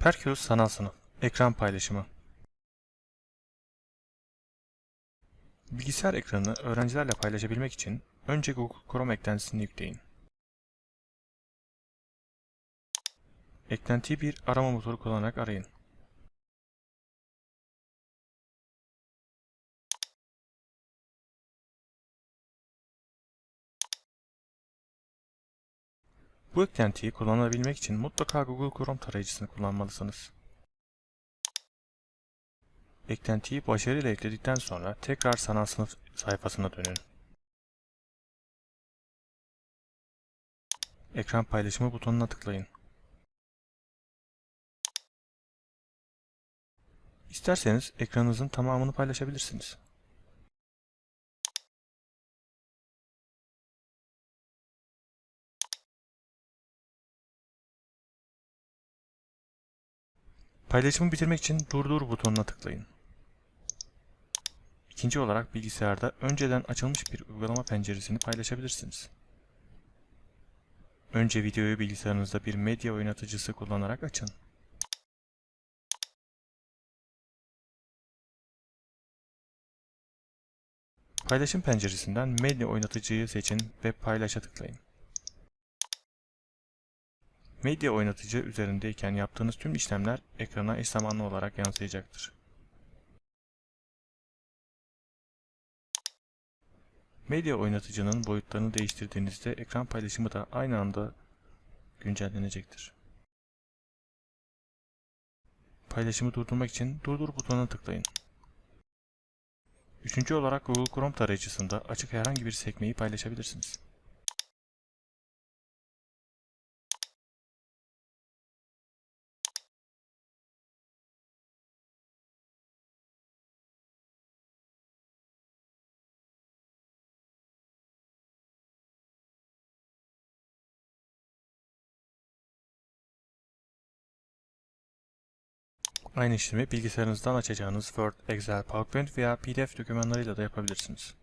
Perkulus sanal sınıf. Ekran paylaşımı. Bilgisayar ekranını öğrencilerle paylaşabilmek için önce Google Chrome eklentisini yükleyin. Eklentiyi bir arama motoru kullanarak arayın. Bu eklentiyi kullanabilmek için mutlaka Google Chrome tarayıcısını kullanmalısınız. Eklentiyi başarıyla ekledikten sonra tekrar sanal sınıf sayfasına dönün. Ekran paylaşımı butonuna tıklayın. İsterseniz ekranınızın tamamını paylaşabilirsiniz. Paylaşımı bitirmek için durdur butonuna tıklayın. İkinci olarak bilgisayarda önceden açılmış bir uygulama penceresini paylaşabilirsiniz. Önce videoyu bilgisayarınızda bir medya oynatıcısı kullanarak açın. Paylaşım penceresinden medya oynatıcıyı seçin ve paylaşa tıklayın. Medya oynatıcı üzerindeyken yaptığınız tüm işlemler ekrana eş zamanlı olarak yansıyacaktır. Medya oynatıcının boyutlarını değiştirdiğinizde ekran paylaşımı da aynı anda güncellenecektir. Paylaşımı durdurmak için durdur butonuna tıklayın. Üçüncü olarak Google Chrome tarayıcısında açık herhangi bir sekmeyi paylaşabilirsiniz. Aynı işlemi bilgisayarınızdan açacağınız Word, Excel, PowerPoint veya PDF dokümanlarıyla da yapabilirsiniz.